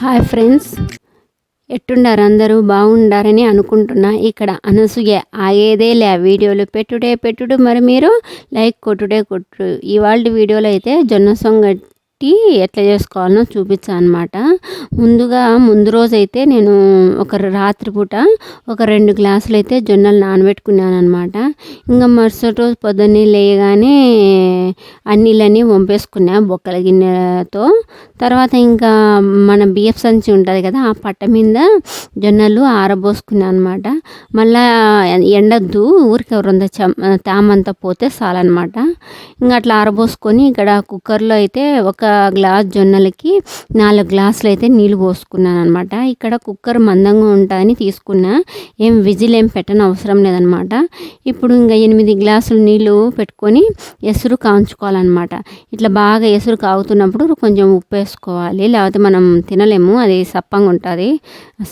Hi friends. ఎట్టుండారు అందరూ? బాగుండారని అనుకుంటున్నా. ఇక్కడ అనసూయ ఆగేదే లే వీడియోలు. పెట్టుడే పెట్టుడు మరి మీరు లైక్ కొట్టుడే కొట్టు. ఇవాళ వీడియోలో అయితే జొన్న సొంగ ఎట్లా చేసుకోవాలనో చూపించాను అనమాట ముందుగా ముందు రోజైతే నేను ఒక రాత్రిపూట ఒక రెండు గ్లాసులు అయితే జొన్నలు నానబెట్టుకున్నాను అనమాట ఇంకా మరుసటి రోజు పొద్దున్నే లేయగానే అన్నీళ్ళని వంపేసుకున్నా బొక్కల గిన్నెతో. తర్వాత ఇంకా మన బియ్యపు సంచి ఉంటుంది కదా ఆ పట్ట మీద జొన్నలు ఆరబోసుకున్నాను అనమాట మళ్ళా ఎండద్దు ఊరికి ఎవరంత తామంతా పోతే చాలన్నమాట. ఇంకా అట్లా ఆరబోసుకొని ఇక్కడ కుక్కర్లో అయితే ఒక గ్లాస్ జొన్నలకి నాలుగు గ్లాసులు అయితే నీళ్ళు పోసుకున్నాను అనమాట ఇక్కడ కుక్కర్ మందంగా ఉంటుందని తీసుకున్నా. ఏం విజిల్ ఏం పెట్టని అవసరం లేదనమాట ఇప్పుడు ఇంకా ఎనిమిది గ్లాసులు నీళ్ళు పెట్టుకొని ఎసురు కాంచుకోవాలన్నమాట ఇట్లా బాగా ఎసురు కాగుతున్నప్పుడు కొంచెం ఉప్పు వేసుకోవాలి లేకపోతే మనం తినలేము. అది సప్పంగా ఉంటుంది.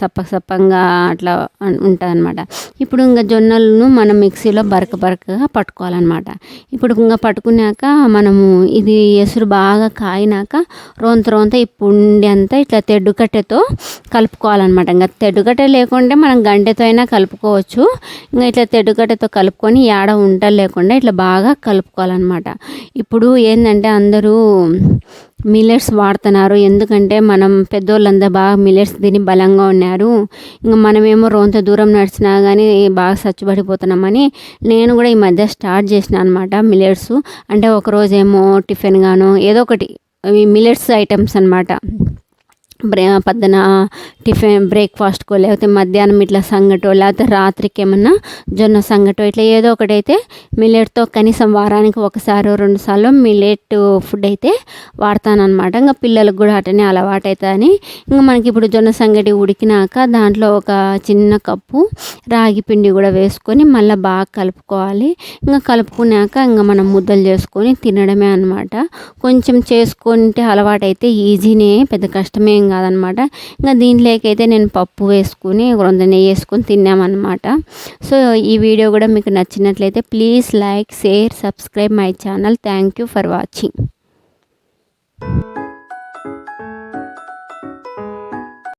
సప్ప సప్పంగా అట్లా ఉంటుంది అనమాట ఇప్పుడు ఇంకా జొన్నలను మనం మిక్సీలో బరక బరకగా పట్టుకోవాలన్నమాట. ఇప్పుడు ఇంకా పట్టుకున్నాక మనము ఇది ఎసురు బాగా కాయినాక రోంత రోంత ఈ పుండి అంతా ఇట్లా తెడ్డు కట్టెతో కలుపుకోవాలన్నమాట. ఇంకా తెడ్డుకట్టె లేకుంటే మనం గంటెతో అయినా కలుపుకోవచ్చు. ఇంకా ఇట్లా తెడ్డు కట్టెతో కలుపుకొని ఏడ ఉంటలు లేకుండా ఇట్లా బాగా కలుపుకోవాలన్నమాట. ఇప్పుడు ఇప్పుడు ఏంటంటే అందరూ మిల్లెట్స్ వాడుతున్నారు. ఎందుకంటే మనం పెద్దోళ్ళందరూ బాగా మిల్లెట్స్ తిని బలంగా ఉన్నారు. ఇంకా మనమేమో రోంత దూరం నడిచినా కానీ బాగా సచ్చుబడిపోతున్నామని నేను కూడా ఈ మధ్య స్టార్ట్ చేసిన అనమాట మిల్లెట్స్. అంటే ఒకరోజేమో టిఫిన్ గాను ఏదో ఒకటి అవి ఐటమ్స్ అనమాట బ్రే పొద్దున టిఫిన్ బ్రేక్ఫాస్ట్కో లేకపోతే మధ్యాహ్నం ఇట్లా సంగటో లేకపోతే రాత్రికి ఏమన్నా జొన్న సంగటో ఇట్లా ఏదో ఒకటైతే మిల్లెట్తో కనీసం వారానికి ఒకసారి రెండు సార్లు మిల్లెట్ ఫుడ్ అయితే వాడతానమాట ఇంకా పిల్లలకు కూడా అటనే అలవాటు అవుతుందని ఇంకా మనకి ఇప్పుడు జొన్న సంగటి ఉడికినాక దాంట్లో ఒక చిన్న కప్పు రాగి పిండి కూడా వేసుకొని మళ్ళీ బాగా కలుపుకోవాలి. ఇంకా కలుపుకున్నాక ఇంకా మనం ముద్దలు చేసుకొని తినడమే అనమాట కొంచెం చేసుకుంటే అలవాటు అయితే ఈజీనే పెద్ద కష్టమేం కాదనమాట. ఇంకా దీంట్లోకి అయితే నేను పప్పు వేసుకుని కొంత నెయ్యి వేసుకొని తిన్నామన్నమాట సో ఈ వీడియో కూడా మీకు నచ్చినట్లయితే please like share subscribe my channel. Thank you for watching.